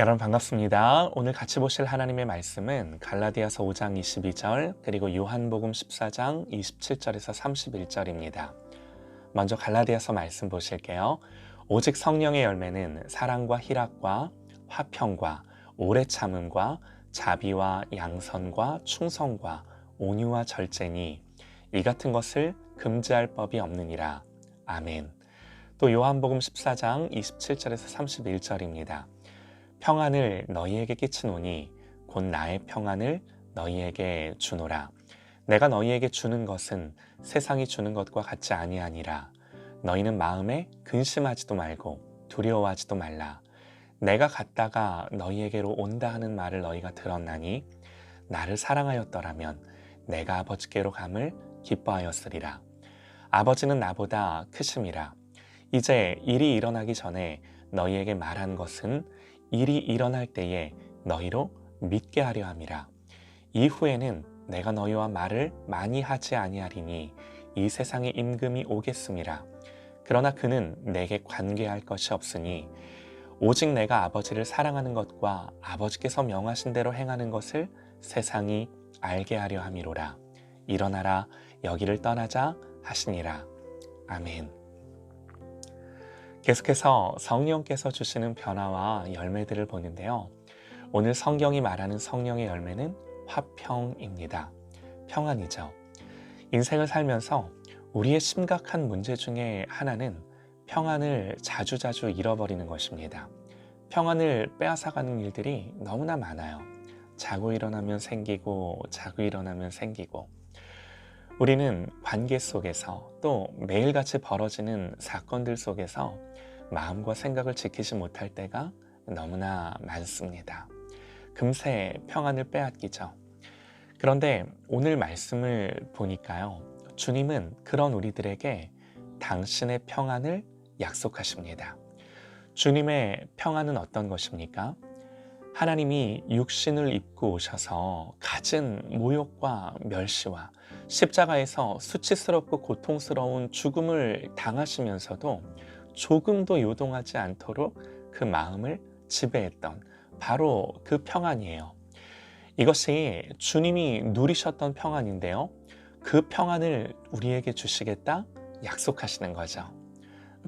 여러분 반갑습니다. 오늘 같이 보실 하나님의 말씀은 갈라디아서 5장 22절 그리고 요한복음 14장 27절에서 31절입니다. 먼저 갈라디아서 말씀 보실게요. 오직 성령의 열매는 사랑과 희락과 화평과 오래 참음과 자비와 양선과 충성과 온유와 절제니 이 같은 것을 금지할 법이 없느니라. 아멘. 또 요한복음 14장 27절에서 31절입니다. 평안을 너희에게 끼치노니 곧 나의 평안을 너희에게 주노라. 내가 너희에게 주는 것은 세상이 주는 것과 같지 아니하니라. 너희는 마음에 근심하지도 말고 두려워하지도 말라. 내가 갔다가 너희에게로 온다 하는 말을 너희가 들었나니 나를 사랑하였더라면 내가 아버지께로 감을 기뻐하였으리라. 아버지는 나보다 크심이라. 이제 일이 일어나기 전에 너희에게 말한 것은 일이 일어날 때에 너희로 믿게 하려 함이라. 이후에는 내가 너희와 말을 많이 하지 아니하리니 이 세상에 임금이 오겠음이라. 그러나 그는 내게 관계할 것이 없으니 오직 내가 아버지를 사랑하는 것과 아버지께서 명하신 대로 행하는 것을 세상이 알게 하려 함이로라. 일어나라 여기를 떠나자 하시니라. 아멘. 계속해서 성령께서 주시는 변화와 열매들을 보는데요. 오늘 성경이 말하는 성령의 열매는 화평입니다. 평안이죠. 인생을 살면서 우리의 심각한 문제 중에 하나는 평안을 자주자주 잃어버리는 것입니다. 평안을 빼앗아가는 일들이 너무나 많아요. 자고 일어나면 생기고, 자고 일어나면 생기고. 우리는 관계 속에서 또 매일같이 벌어지는 사건들 속에서 마음과 생각을 지키지 못할 때가 너무나 많습니다. 금세 평안을 빼앗기죠. 그런데 오늘 말씀을 보니까요. 주님은 그런 우리들에게 당신의 평안을 약속하십니다. 주님의 평안은 어떤 것입니까? 하나님이 육신을 입고 오셔서 갖은 모욕과 멸시와 십자가에서 수치스럽고 고통스러운 죽음을 당하시면서도 조금도 요동하지 않도록 그 마음을 지배했던 바로 그 평안이에요. 이것이 주님이 누리셨던 평안인데요. 그 평안을 우리에게 주시겠다 약속하시는 거죠.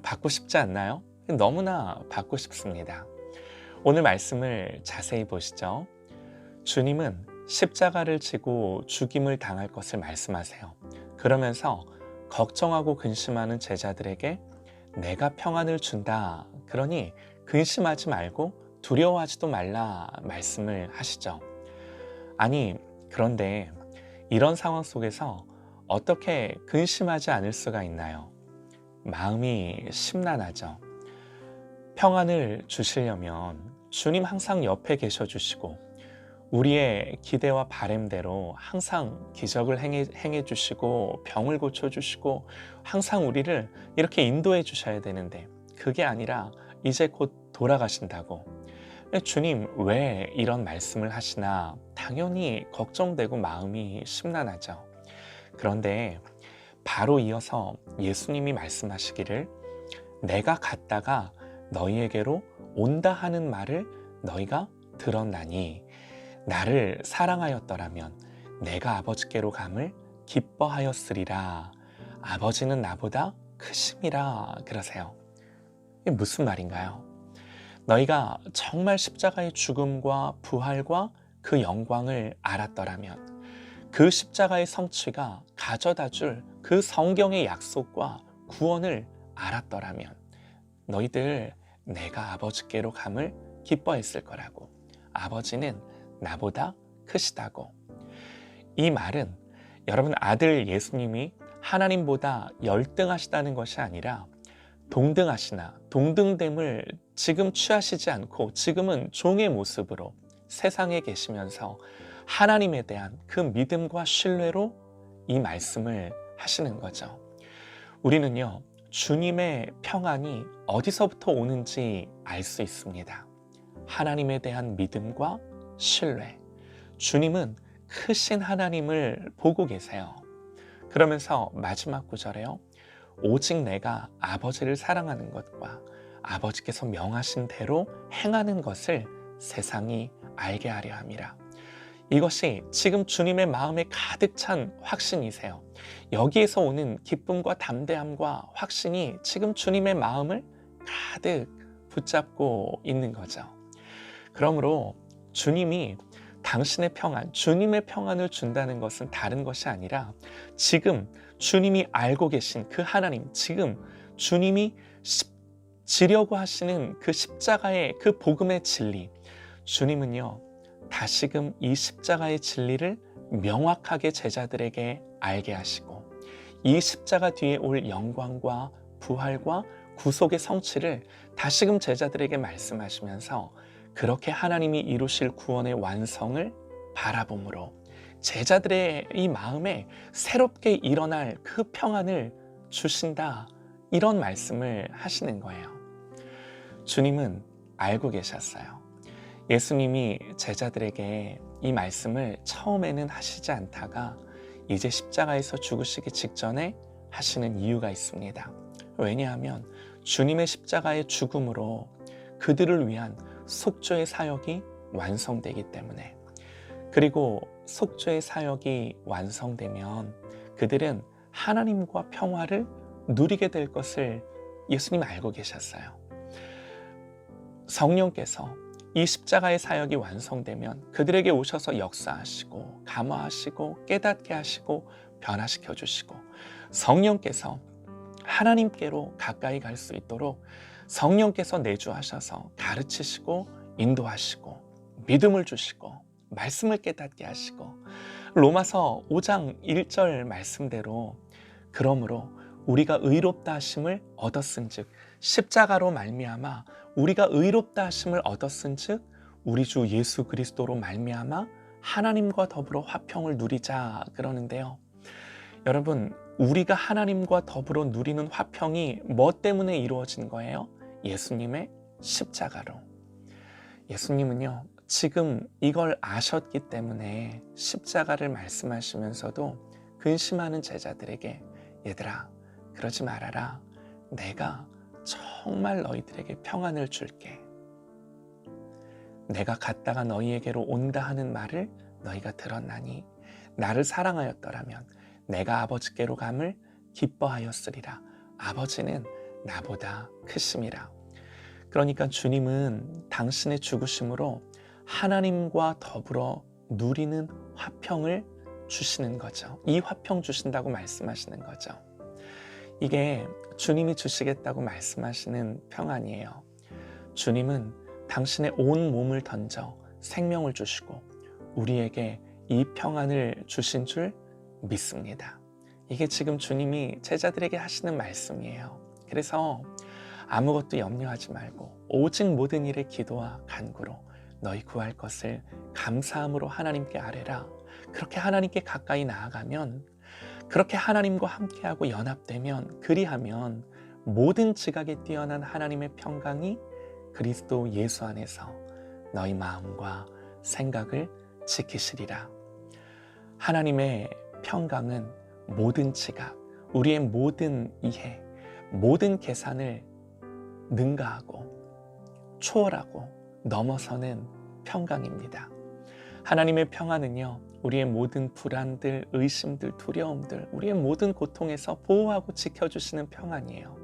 받고 싶지 않나요? 너무나 받고 싶습니다. 오늘 말씀을 자세히 보시죠. 주님은 십자가를 지고 죽임을 당할 것을 말씀하세요. 그러면서 걱정하고 근심하는 제자들에게 내가 평안을 준다. 그러니 근심하지 말고 두려워하지도 말라 말씀을 하시죠. 아니, 그런데 이런 상황 속에서 어떻게 근심하지 않을 수가 있나요? 마음이 심란하죠. 평안을 주시려면 주님 항상 옆에 계셔 주시고 우리의 기대와 바램대로 항상 기적을 행해, 행해 주시고 병을 고쳐 주시고 항상 우리를 이렇게 인도해 주셔야 되는데 그게 아니라 이제 곧 돌아가신다고 주님 왜 이런 말씀을 하시나 당연히 걱정되고 마음이 심란하죠. 그런데 바로 이어서 예수님이 말씀하시기를 내가 갔다가 너희에게로 온다 하는 말을 너희가 들었나니 나를 사랑하였더라면 내가 아버지께로 감을 기뻐하였으리라. 아버지는 나보다 크심이라 그러세요. 이게 무슨 말인가요? 너희가 정말 십자가의 죽음과 부활과 그 영광을 알았더라면 그 십자가의 성취가 가져다 줄 그 성경의 약속과 구원을 알았더라면 너희들 내가 아버지께로 감을 기뻐했을 거라고. 아버지는 나보다 크시다고. 이 말은 여러분 아들 예수님이 하나님보다 열등하시다는 것이 아니라 동등하시나 동등됨을 지금 취하시지 않고 지금은 종의 모습으로 세상에 계시면서 하나님에 대한 그 믿음과 신뢰로 이 말씀을 하시는 거죠. 우리는요, 주님의 평안이 어디서부터 오는지 알 수 있습니다. 하나님에 대한 믿음과 신뢰. 주님은 크신 하나님을 보고 계세요. 그러면서 마지막 구절에요. 오직 내가 아버지를 사랑하는 것과 아버지께서 명하신 대로 행하는 것을 세상이 알게 하려 함이라. 이것이 지금 주님의 마음에 가득 찬 확신이세요. 여기에서 오는 기쁨과 담대함과 확신이 지금 주님의 마음을 가득 붙잡고 있는 거죠. 그러므로 주님이 당신의 평안, 주님의 평안을 준다는 것은 다른 것이 아니라 지금 주님이 알고 계신 그 하나님, 지금 주님이 십, 지려고 하시는 그 십자가의 그 복음의 진리, 주님은요, 다시금 이 십자가의 진리를 명확하게 제자들에게 알게 하시고, 이 십자가 뒤에 올 영광과 부활과 구속의 성취를 다시금 제자들에게 말씀하시면서 그렇게 하나님이 이루실 구원의 완성을 바라봄으로 제자들의 이 마음에 새롭게 일어날 그 평안을 주신다. 이런 말씀을 하시는 거예요. 주님은 알고 계셨어요. 예수님이 제자들에게 이 말씀을 처음에는 하시지 않다가 이제 십자가에서 죽으시기 직전에 하시는 이유가 있습니다. 왜냐하면 주님의 십자가의 죽음으로 그들을 위한 속죄의 사역이 완성되기 때문에 그리고 속죄의 사역이 완성되면 그들은 하나님과 평화를 누리게 될 것을 예수님 알고 계셨어요. 성령께서 이 십자가의 사역이 완성되면 그들에게 오셔서 역사하시고 감화하시고 깨닫게 하시고 변화시켜 주시고 성령께서 하나님께로 가까이 갈 수 있도록 성령께서 내주하셔서 가르치시고 인도하시고 믿음을 주시고 말씀을 깨닫게 하시고 로마서 5장 1절 말씀대로 그러므로 우리가 의롭다 하심을 얻었은즉 십자가로 말미암아 우리가 의롭다 하심을 얻었은즉 우리 주 예수 그리스도로 말미암아 하나님과 더불어 화평을 누리자 그러는데요. 여러분 우리가 하나님과 더불어 누리는 화평이 뭐 때문에 이루어진 거예요? 예수님의 십자가로. 예수님은요, 지금 이걸 아셨기 때문에 십자가를 말씀하시면서도 근심하는 제자들에게 얘들아, 그러지 말아라. 내가 정말 너희들에게 평안을 줄게. 내가 갔다가 너희에게로 온다 하는 말을 너희가 들었나니 나를 사랑하였더라면 내가 아버지께로 감을 기뻐하였으리라. 아버지는 나보다 크심이라. 그러니까 주님은 당신의 죽으심으로 하나님과 더불어 누리는 화평을 주시는 거죠. 이 화평 주신다고 말씀하시는 거죠. 이게 주님이 주시겠다고 말씀하시는 평안이에요. 주님은 당신의 온 몸을 던져 생명을 주시고 우리에게 이 평안을 주신 줄 믿습니다. 이게 지금 주님이 제자들에게 하시는 말씀이에요. 그래서 아무것도 염려하지 말고 오직 모든 일에 기도와 간구로 너희 구할 것을 감사함으로 하나님께 아뢰라. 그렇게 하나님께 가까이 나아가면 그렇게 하나님과 함께하고 연합되면 그리하면 모든 지각에 뛰어난 하나님의 평강이 그리스도 예수 안에서 너희 마음과 생각을 지키시리라. 하나님의 평강은 모든 지각, 우리의 모든 이해, 모든 계산을 능가하고 초월하고 넘어서는 평강입니다. 하나님의 평안은요, 우리의 모든 불안들, 의심들, 두려움들, 우리의 모든 고통에서 보호하고 지켜주시는 평안이에요.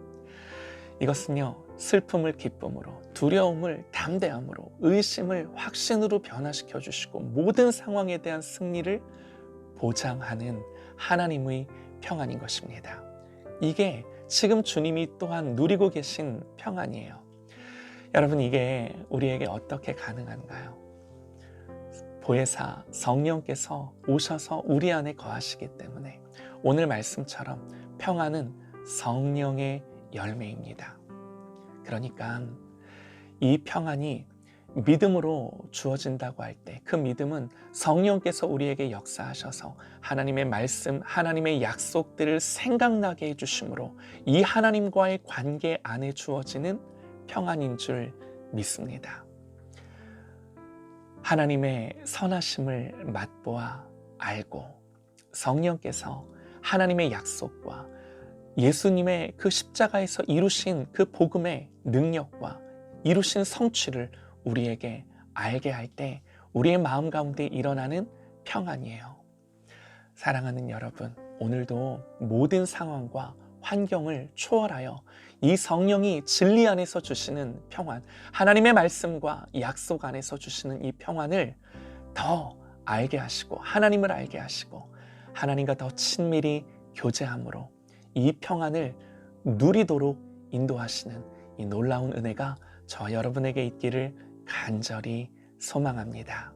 이것은요, 슬픔을 기쁨으로, 두려움을 담대함으로, 의심을 확신으로 변화시켜 주시고, 모든 상황에 대한 승리를 보장하는 하나님의 평안인 것입니다. 이게 지금 주님이 또한 누리고 계신 평안이에요. 여러분, 이게 우리에게 어떻게 가능한가요? 보혜사 성령께서 오셔서 우리 안에 거하시기 때문에 오늘 말씀처럼 평안은 성령의 열매입니다. 그러니까 이 평안이 믿음으로 주어진다고 할 때 그 믿음은 성령께서 우리에게 역사하셔서 하나님의 말씀, 하나님의 약속들을 생각나게 해주심으로 이 하나님과의 관계 안에 주어지는 평안인 줄 믿습니다. 하나님의 선하심을 맛보아 알고 성령께서 하나님의 약속과 예수님의 그 십자가에서 이루신 그 복음의 능력과 이루신 성취를 우리에게 알게 할 때 우리의 마음 가운데 일어나는 평안이에요. 사랑하는 여러분, 오늘도 모든 상황과 환경을 초월하여 이 성령이 진리 안에서 주시는 평안, 하나님의 말씀과 약속 안에서 주시는 이 평안을 더 알게 하시고, 하나님을 알게 하시고, 하나님과 더 친밀히 교제함으로 이 평안을 누리도록 인도하시는 이 놀라운 은혜가 저와 여러분에게 있기를 간절히 소망합니다.